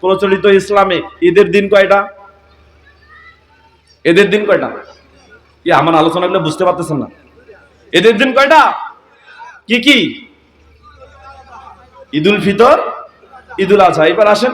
প্রচলিত ইসলামে ঈদের দিন কয়টা? এদের দিন কয়টা? কি, আমার আলোচনা গুলো বুঝতে পারতেছেন না? এদের দিন কয়টা? কি কি? ঈদুল ফিতর, ঈদুল আজহা এবার আসেন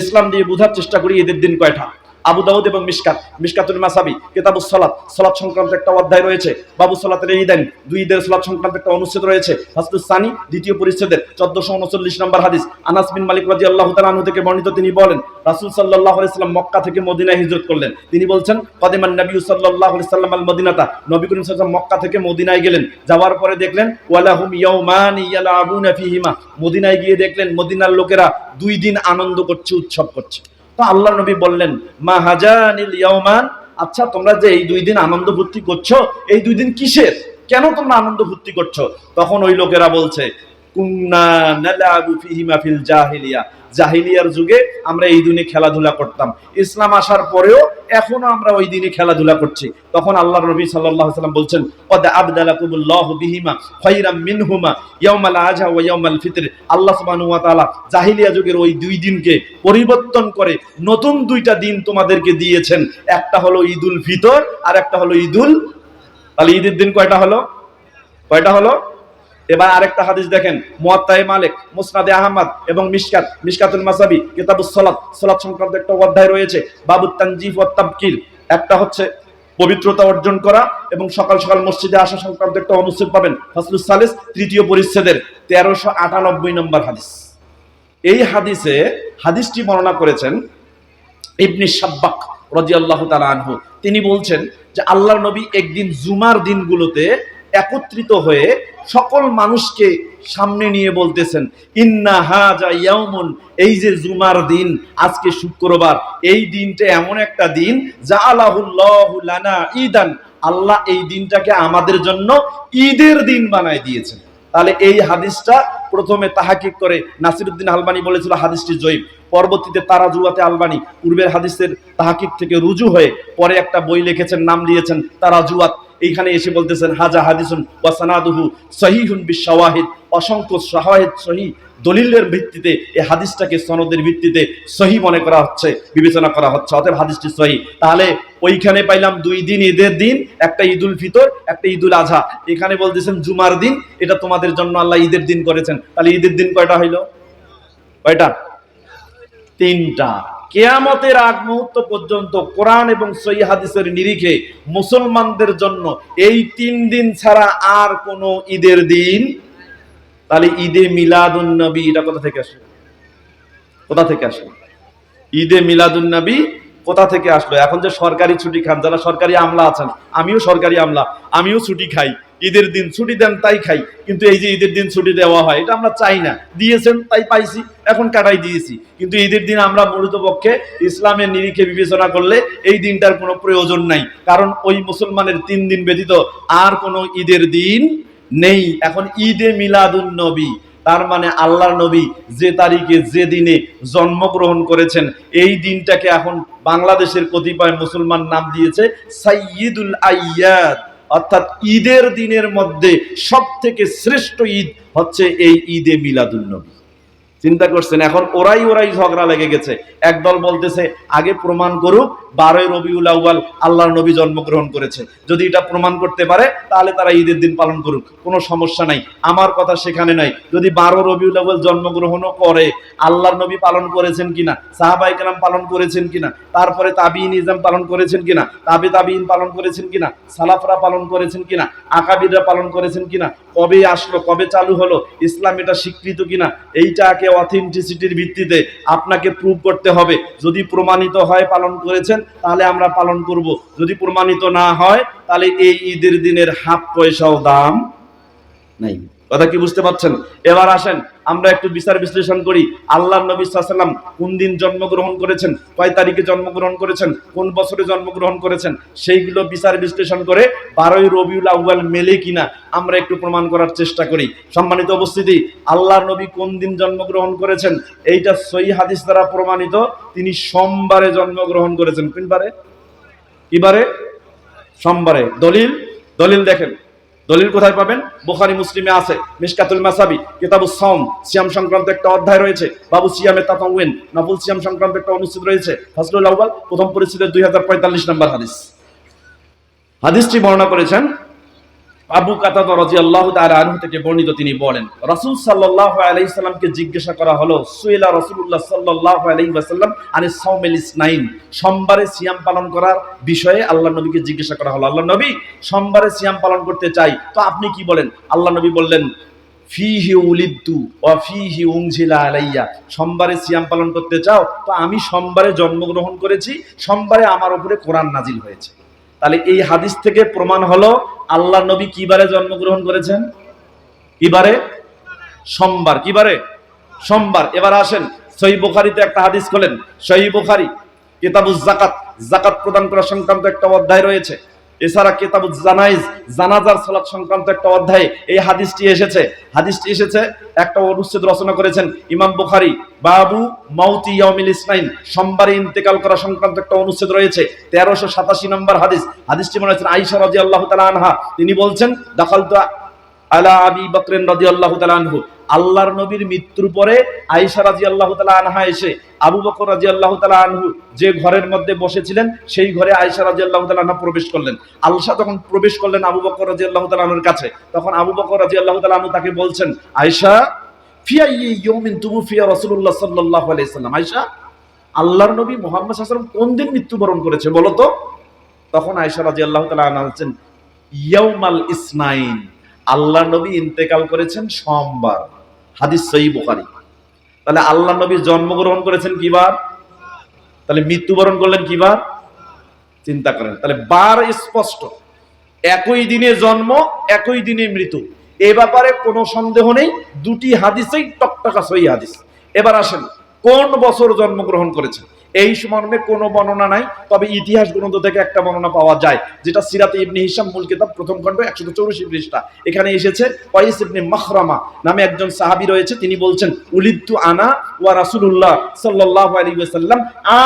ইসলাম দিয়ে বোঝার চেষ্টা করি ঈদের দিন কয়টা। আবু দাউদ এবং মিসকাত মিসকাতুল মাসাবি, কিতাবুস সালাত। সালাত সংক্রান্ত একটা অধ্যায় রয়েছে। বাবু সালাতের ঈদান। দুই ঈদের সালাত সংক্রান্ত একটা অনুচ্ছেদ রয়েছে। হাসতুস সানি, দ্বিতীয় পরিচ্ছেদের 1439 নম্বর হাদিস। আনাস বিন মালিক রাদিয়াল্লাহু তাআলা আনহু থেকে বর্ণিত তিনি বলেন, রাসূল সাল্লাল্লাহু আলাইহি সাল্লাম মক্কা থেকে মদিনায় হিজরত করলেন। তিনি বলছেন, কদিমান নবী সাল্লাল্লাহু আলাইহি সাল্লাম আল মদিনাতা। নবী করিম ওয়াসাল্লাম মক্কা থেকে মদিনায় গেলেন। যাওয়ার পরে দেখলেন, ওয়ালাহুম ইয়াউমান ইয়ালাবুনা ফিহিমা। মদিনায় গিয়ে দেখলেন, মদিনার লোকেরা দুই দিন আনন্দ করছে, উৎসব করছে। তো আল্লাহ নবী বললেন, মা হাজানিল ইয়ামান আচ্ছা তোমরা যে এই দুই দিন আনন্দ ভর্তি করছ, এই দুই দিন কিসের? কেন তোমরা আনন্দ ভর্তি করছ? তখন ওই লোকেরা বলছে জাহিলিয়ার যুগে আমরা এই দিনে খেলাধুলা করতাম। ইসলাম আসার পরেও এখনও আমরা ওই দিনে খেলাধুলা করছি। তখন আল্লাহ নবী সাল্লাল্লাহু সাল্লাম বলছেন, কদ আবদালাকুমুল্লাহু বিহিমা খায়রাম মিনহুমা ইয়াউমাল আজহা ওয়া ইয়াউমাল ফিতর। আল্লাহ সুবহানাহু ওয়া জাহিলিয়া যুগের ওই দুই দিনকে পরিবর্তন করে নতুন দুইটা দিন তোমাদেরকে দিয়েছেন। একটা হলো ঈদুল ফিতর আর একটা হলো ঈদুল, তাহলে ঈদের দিন কয়টা হলো? কয়টা হলো? এবার আরেকটা হাদিস দেখেন মুয়াত্তায়ে মালিক, মুসনাদে আহমদ এবং মিশকাত, মিশকাতুল মাসাবি কিতাবুস সালাত সালাত সংক্রান্ত একটা অধ্যায় রয়েছে, বাবুত তানজিফ ওয়াত তাবকিল। একটা হচ্ছে পবিত্রতা অর্জন করা এবং সকাল সকাল মসজিদে আসা সংক্রান্ত একটা অনুচ্ছেদ পাবেন, ফাসলুস সালিস, তৃতীয় পরিচ্ছেদের, তেরোশো আটানব্বই নম্বর হাদিস। এই হাদিসে, হাদিসটি বর্ণনা করেছেন ইবনি সাব্বাক রাদিয়াল্লাহু তাআলা আনহু। তিনি বলছেন যে, আল্লাহর নবী একদিন জুমার দিনগুলোতে একত্রিত হয়ে সকল মানুষকে সামনে নিয়ে বলতেছেন, ইন্না হাজা ইয়াউমুন এই যে জুমার দিন, আজকে শুক্রবার, এই দিনটা এমন একটা দিন যা আলাহুল্লাহু লানা ঈদান, আল্লাহ এই দিনটাকে আমাদের জন্য ঈদের দিন বানায় দিয়েছেন। তাহলে এই হাদিসটা প্রথমে তাহাকিক করে নাসিরুদ্দিন আলবানি বলেছিল হাদিসটি জয়ীব পরবর্তীতে তারাজুয়াতে আলবানি। পূর্বের হাদিসের তাহাকিক থেকে রুজু হয়ে পরে একটা বই লিখেছেন, নাম দিয়েছেন তারাজুয়াত এইখানে এসে বলতেছেন, হাজা হাদিসুন ওয়াসানাদুহু সহিহুন বিশাওয়াহিদ অসংখ্য শাহাহিদ সহি দলিলের ভিত্তিতে এই হাদিসটাকে সনদের ভিত্তিতে সহি মনে করা হচ্ছে, বিবেচনা করা হচ্ছে। অতএব হাদিসটি সহি। তাহলে ওইখানে পাইলাম দুই দিন, ঈদের দিন, একটা ঈদুল ফিতর, একটা ঈদুল আজহা এখানে বলতেছেন জুমার দিন, এটা তোমাদের জন্য আল্লাহ ঈদের দিন করেছেন। তাহলে ঈদের দিন কয়টা হইল? কয়টা? তিনটা। কেয়ামতের আগ মুহূর্ত পর্যন্ত কোরআন এবং সই হাদিসের নিরিখে মুসলমানদের জন্য এই তিন দিন ছাড়া আর কোনো ঈদের দিন তাহলে ঈদে মিলাদুন নবী এটা কোথা থেকে আসে কোথা থেকে আসে ঈদে মিলাদুন নবী কোথা থেকে আসলো? এখন যে সরকারি ছুটি খান, যারা সরকারি আমলা আছেন, আমিও সরকারি আমলা, আমিও ছুটি খাই। ঈদের দিন ছুটি দেন, তাই খাই। কিন্তু এই যে ঈদের দিন ছুটি দেওয়া হয়, এটা আমরা চাই না। দিয়েছেন, তাই পাইছি, এখন কাটাই দিয়েছি। কিন্তু ঈদের দিন আমরা মূলত পক্ষে ইসলামের নিরিখে বিবেচনা করলে এই দিনটার কোনো প্রয়োজন নাই। কারণ ওই মুসলমানের তিন দিন ব্যতীত আর কোনো ঈদের দিন নেই। এখন ঈদে মিলাদুন নবী, তার মানে আল্লাহর নবী যে তারিখে, যে দিনে জন্মগ্রহণ করেছেন, এই দিনটাকে এখন বাংলাদেশের কতিপয় মুসলমান নাম দিয়েছে সাইয়দুল আয়াদ অর্থাৎ ঈদের দিনের মধ্যে সব থেকে শ্রেষ্ঠ ঈদ হচ্ছে এই ঈদে মিলাদুল নবী। চিন্তা করছেন, এখন ওরাই ওরাই ঝগড়া লেগে গেছে। একদল বলতেছে, আগে প্রমাণ করুক, বারোই রবিউল আউয়াল আল্লাহর নবী জন্মগ্রহণ করেছে। যদি এটা প্রমাণ করতে পারে, তাহলে তারা ঈদের দিন পালন করুক। কোনো সমস্যা নাই। আমার কথা সেখানে নাই। যদি বারো রবিউল আউয়াল জন্মগ্রহণও করে, আল্লাহর নবী পালন করেছেন কিনা সাহাবাই কালাম পালন করেছেন কিনা, তারপরে তাবিন ইজাম পালন করেছেন কিনা, তাবে তাবিন পালন করেছেন কিনা, সালাফরা পালন করেছেন কিনা, আকাবিররা পালন করেছেন কিনা, কবে আসলো, কবে চালু হলো, ইসলাম এটা স্বীকৃত কিনা এইটাকে অথেন্টিসিটির ভিত্তিতে আপনাকে প্রুভ করতে হবে। যদি প্রমাণিত হয় পালন করেছেন, তাহলে আমরা পালন করব। যদি প্রমাণিত না হয়, তাহলে এই ঈদের দিনের হাফ পয়সাও দাম নাই। কথা কি বুঝতে পারছেন? এবার আসেন আমরা একটু বিচার বিশ্লেষণ করি। আল্লাহ নবী সাল্লাম কোন দিন জন্মগ্রহণ করেছেন? কয় তারিখে জন্মগ্রহণ করেছেন? কোন বছরে জন্মগ্রহণ করেছেন? সেইগুলো বিচার বিশ্লেষণ করে বারোই রবিউল আউ্বাল মেলে কিনা আমরা একটু প্রমাণ করার চেষ্টা করি। সম্মানিত উপস্থিতি আল্লাহর নবী কোন দিন জন্মগ্রহণ করেছেন? এইটা সই হাদিস দ্বারা প্রমাণিত। তিনি সোমবারে জন্মগ্রহণ করেছেন। কোনবারে? কিবারে? সোমবারে। দলিল? দলিল দেখেন। দলিল কোথায় পাবেন? বোখারি, মুসলিমে আছে। মিসকাতুল মাসাবি কিতাবু সম সিয়াম সংক্রান্ত একটা অধ্যায় রয়েছে। বাবু সিয়ামে তাতাউইন নফুল সিয়াম সংক্রান্ত একটা অনুচ্ছেদ রয়েছে। ফাসলুল আউয়াল, প্রথম পরিচ্ছেদের 2045 নম্বর হাদিস। হাদিসটি বর্ণনা করেছেন আবু কাতাদা রাদিয়াল্লাহু তাআলা আনহু থেকে বর্ণিত তিনি বলেন, রাসূল সাল্লাল্লাহু আলাইহি সাল্লামকে জিজ্ঞাসা করা হলো, সুইলা রাসূলুল্লাহ সাল্লাল্লাহু আলাইহি ওয়াসাল্লাম আনি সাওমিল ইসনাইন, সোমবারে সিয়াম পালন করার বিষয়ে আল্লাহ নবীকে জিজ্ঞাসা করা হলো। আল্লাহ নবী, সোমবারে সিয়াম পালন করতে চাই, তো আপনি কি বলেন? আল্লাহ নবী বললেন, ফিহি উলিদ্দু ওয়া ফিহি উনজিলা আলাইয়া, সোমবারে সিয়াম পালন করতে চাও, তো আমি সোমবারে জন্মগ্রহণ করেছি, সোমবারে আমার উপরে কোরআন নাজিল হয়েছে। তাহলে এই হাদিস থেকে প্রমাণ হলো আল্লাহ নবী কিবারে জন্মগ্রহণ করেছেন? কিবারে? সোমবার। কিবারে? সোমবার। এবার আসেন, সহি বুখারিতে একটা হাদিস খোলেন। সহি বুখারি, কিতাবুজ জাকাত জাকাত প্রদান করা সংক্রান্ত একটা অধ্যায় রয়েছে। এছাড়া কিতাবুজ জানাইজ, জানাজার সালাত সংক্রান্ত একটা অধ্যায়ে এই হাদিসটি এসেছে। হাদিসটি এসেছে, একটা অনুচ্ছেদ রচনা করেছেন ইমাম বুখারি, বাবু মাউতি ইয়াউমিল ইসনাইন, সোমবারে ইন্তেকাল করা সংক্রান্ত একটা অনুচ্ছেদ রয়েছে, তেরোশো সাতাশি নম্বর হাদিস। হাদিসটি মনে হচ্ছেন আইসা রাজি আল্লাহ তালা আনহা। তিনি বলছেন দাখাল আলা আবি বকরেন রাজি আল্লাহ তালা আনহু। আল্লাহর নবীর মৃত্যুর পরে আইসা রাজি আল্লাহ তালা আনহা এসে, আবু বকর রাজি আল্লাহ তালা আনহু যে ঘরের মধ্যে বসেছিলেন, সেই ঘরে আইসা রাজি আল্লাহ তালা আনহা প্রবেশ করলেন। আলসা তখন প্রবেশ করলেন আবু বকর রাজি আল্লাহ তালা আনহুর কাছে। তখন আবু বকর রাজি আল্লাহ তালা আনহু তাকে বলছেন আয়সা ফিয়া তুমু ফিয়া আল্লাহর নবী মোহাম্মদ মৃত্যুবরণ করেছে বলো তো? তখন আল্লাহ তালা নবী ইন্তেকাল করেছেন সোমবার। হাদিস সহি বোখারি। তাহলে আল্লাহ নবী জন্মগ্রহণ করেছেন কিবার? তাহলে মৃত্যুবরণ করলেন কিবার? চিন্তা করেন। তাহলে বার স্পষ্ট, একই দিনে জন্ম, একই দিনে মৃত্যু। এ ব্যাপারে কোনো সন্দেহ নেই, দুটি হাদিসেই টকটকা সহি হাদিস। এবার আসেন, কোন বছর জন্মগ্রহণ করেছেন? এই মর্মে কোনো বর্ণনা নাই, তবে ইতিহাস গ্রন্থ থেকে একটা বর্ণনা পাওয়া যায়, যেটা সিরাতে ইবনে হিসাম মূল কিতাব, প্রথম খণ্ড একশো চৌরাশি পৃষ্ঠা। এখানে এসেছে কয়েস ইবনে মাহরামা নামে একজন সাহাবি রয়েছে, তিনি বলছেন উলিদ্দু আনা ওয়া রাসুলুল্লাহ সাল্লাল্লাহু আলাইহি ওয়াসাল্লাম,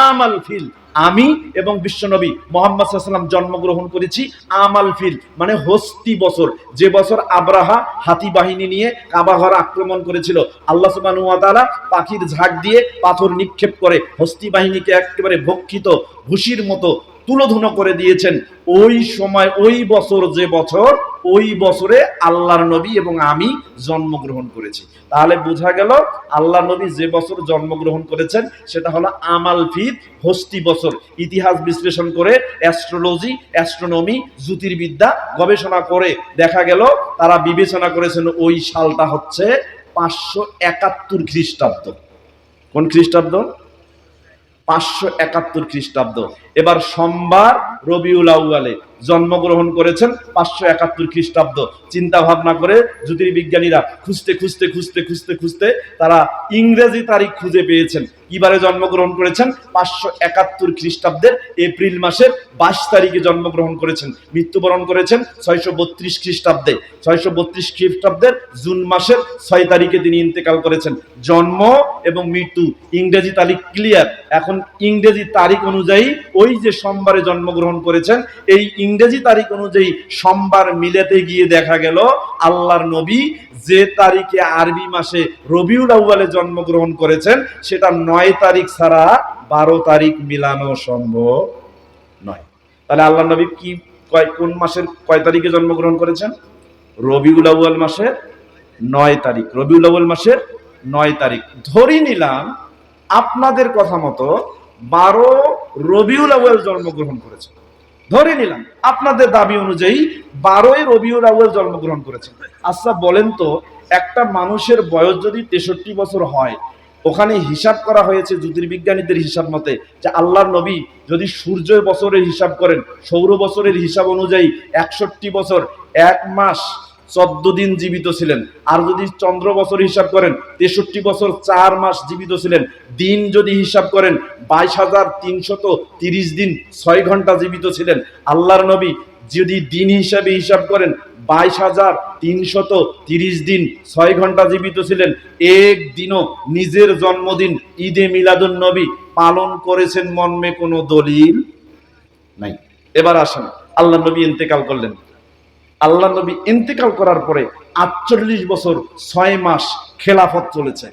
আমাল ফিল। আমি এবং বিশ্বনবী মোহাম্মদ সাল্লাম জন্মগ্রহণ করেছি আমাল ফিল মানে হস্তি বছর। যে বছর আব্রাহা হাতি বাহিনী নিয়ে কাবাঘর আক্রমণ করেছিল, আল্লাহ ওয়া পাখির ঝাঁক দিয়ে পাথর নিক্ষেপ করে হস্তি বাহিনীকে একেবারে ভক্ষিত ভুসির মতো তুলোধুনো করে দিয়েছেন। ওই সময়, ওই বছর যে বছর, ওই বছরে আল্লাহর নবী এবং আমি জন্মগ্রহণ করেছি। তাহলে বোঝা গেল আল্লাহ নবী যে বছর জন্মগ্রহণ করেছেন, সেটা হলো আমাল ফিদ, হস্তি বছর। ইতিহাস বিশ্লেষণ করে অ্যাস্ট্রোলজি, অ্যাস্ট্রোনমি, জ্যোতির্বিদ্যা গবেষণা করে দেখা গেল, তারা বিবেচনা করেছেন ওই সালটা হচ্ছে পাঁচশো একাত্তর খ্রিস্টাব্দ। কোন খ্রিস্টাব্দ? পাঁচশো একাত্তর খ্রিস্টাব্দ। এবার সোমবার রবিউল আউয়ালে জন্মগ্রহণ করেছেন পাঁচশো একাত্তর খ্রিস্টাব্দ। চিন্তা ভাবনা করে জ্যোতির্বিজ্ঞানীরা খুঁজতে খুঁজতে খুঁজতে খুঁজতে খুঁজতে তারা ইংরেজি তারিখ খুঁজে পেয়েছেন। কিবারে জন্মগ্রহণ করেছেন? পাঁচশো একাত্তর খ্রিস্টাব্দের এপ্রিল মাসের বাইশ তারিখে জন্মগ্রহণ করেছেন। মৃত্যুবরণ করেছেন ছয়শো বত্রিশ খ্রিস্টাব্দে। ছয়শো বত্রিশ খ্রিস্টাব্দের জুন মাসের ছয় তারিখে তিনি ইন্তেকাল করেছেন। জন্ম এবং মৃত্যু, ইংরেজি তারিখ ক্লিয়ার। এখন ইংরেজি তারিখ অনুযায়ী ওই যে সোমবারে জন্মগ্রহণ করেছেন, এই ইংরেজি তারিখ অনুযায়ী সোমবার মিলেতে গিয়ে দেখা গেল, আল্লাহর নবী যে তারিখে আরবি মাসে রবিউল আউ্বালে জন্মগ্রহণ করেছেন, সেটা নয় তারিখ ছাড়া বারো তারিখ মিলানো সম্ভব নয়। তাহলে আল্লাহ নবী কি কয়, কোন মাসের কয় তারিখে জন্মগ্রহণ করেছেন? রবিউল আউ্বাল মাসের নয় তারিখ। রবিউল আউ্বাল মাসের নয় তারিখ। ধরি নিলাম আপনাদের কথা মতো বারো রবিউল আউ্বাল জন্মগ্রহণ করেছে ধরে নিলাম, আপনাদের দাবি অনুযায়ী বারোই রবিউল আউ্বাল জন্মগ্রহণ করেছেন। আচ্ছা বলেন তো, একটা মানুষের বয়স যদি তেষট্টি বছর হয়, ওখানে হিসাব করা হয়েছে জ্যোতির্বিজ্ঞানীদের হিসাব মতে, যে আল্লাহর নবী যদি সূর্য বছরের হিসাব করেন, সৌর বছরের হিসাব অনুযায়ী একষট্টি বছর, এক মাস চোদ্দ দিন জীবিত ছিলেন। আর যদি চন্দ্র বছর হিসাব করেন, তেষট্টি বছর চার মাস জীবিত ছিলেন। দিন যদি হিসাব করেন, বাইশ হাজার তিনশত তিরিশ দিন ছয় ঘণ্টা জীবিত ছিলেন। আল্লাহর নবী যদি দিন হিসাবে হিসাব করেন, বাইশ হাজার তিনশত তিরিশ দিন ছয় ঘণ্টা জীবিত ছিলেন। এক দিনও নিজের জন্মদিন ঈদে মিলাদুন নবী পালন করেছেন মর্মে কোনো দলিল নাই। এবার আসেন আল্লাহ নবী ইন্তেকাল করলেন। আল্লাহ নবী ইন্তেকাল করার পরে আটচল্লিশ বছর ছয় মাস খেলাফত চলেছে।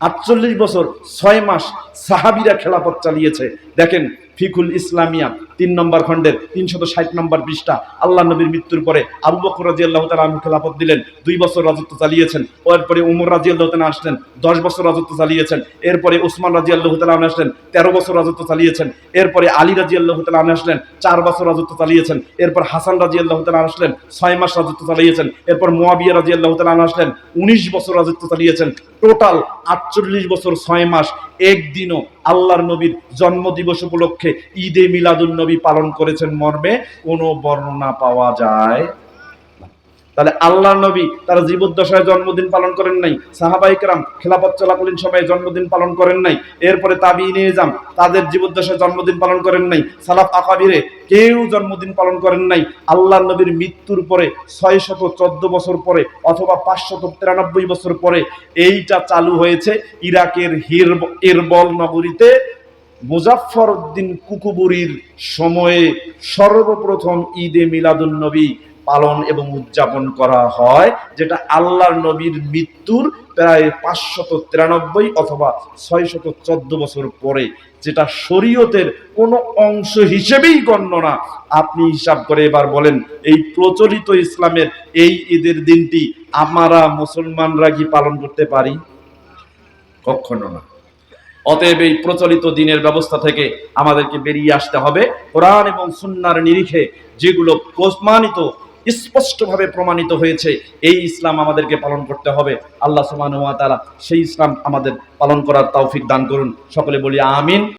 আটচল্লিশ বছর ছয় মাস সাহাবিরা খেলাফত চালিয়েছে। দেখেন ফিকুল ইসলামিয়া, তিন নম্বর খণ্ডের তিনশত ষাট নম্বর পৃষ্ঠা। আল্লাহ নবীর মৃত্যুর পরে আবু বকর রাজি আল্লাহ তালা খেলাফত দিলেন, দুই বছর রাজত্ব চালিয়েছেন। এরপরে উমর রাজি আল্লাহ তালা আসলেন, দশ বছর রাজত্ব চালিয়েছেন। এরপরে উসমান রাজি আল্লাহ তালা আসলেন, তেরো বছর রাজত্ব চালিয়েছেন। এরপরে আলী রাজি আল্লাহ তালা আসলেন, চার বছর রাজত্ব চালিয়েছেন। এরপর হাসান রাজি আল্লাহ তালা আসলেন, ছয় মাস রাজত্ব চালিয়েছেন। এরপর মোয়াবিয়া রাজি আল্লাহ তালা আসলেন, উনিশ বছর রাজত্ব চালিয়েছেন। টোটাল আটচল্লিশ বছর ছয় মাস, একদিনও আল্লাহর নবীর জন্মদিবস উপলক্ষে ঈদে মিলাদুল নবী পালন করেছেন মর্মে, কোনো বর্ণনা পাওয়া যায়। তাহলে আল্লাহ নবী তারা জীবদ্দশায় জন্মদিন পালন করেন নাই সাহাবাইকরাম খেলাপথ চলাকালীন সময়ে জন্মদিন পালন করেন নাই, এরপরে তাবি নিয়ে যান, তাদের জীবদ্দশায় জন্মদিন পালন করেন নাই, সালাফ আকাবিরে কেউ জন্মদিন পালন করেন নাই আল্লাহ নবীর মৃত্যুর পরে ছয় শত চোদ্দ বছর পরে অথবা পাঁচশত তিরানব্বই বছর পরে এইটা চালু হয়েছে ইরাকের হির এরবল নগরীতে মুজাফর উদ্দিন কুকুবুরির সময়ে সর্বপ্রথম ঈদে মিলাদুন নবী পালন এবং উদযাপন করা হয়, যেটা আল্লাহর নবীর মৃত্যুর প্রায় পাঁচশত তিরানব্বই অথবা ছয়শত চোদ্দ বছর পরে, যেটা শরীয়তের কোনো অংশ হিসেবেই গণ্য না। আপনি হিসাব করে এবার বলেন, এই প্রচলিত ইসলামের এই ঈদের দিনটি আমরা মুসলমানরা কি পালন করতে পারি? কখনো না। অতএব এই প্রচলিত দিনের ব্যবস্থা থেকে আমাদেরকে বেরিয়ে আসতে হবে। কোরআন এবং সুন্নার নিরিখে যেগুলো প্রমাণিত স্পষ্টভাবে প্রমাণিত হয়েছে, এই ইসলাম আমাদেরকে পালন করতে হবে। আল্লাহ ওয়া সেই ইসলাম আমাদের পালন করার তৌফিক দান করুন। সকলে বলি আমিন।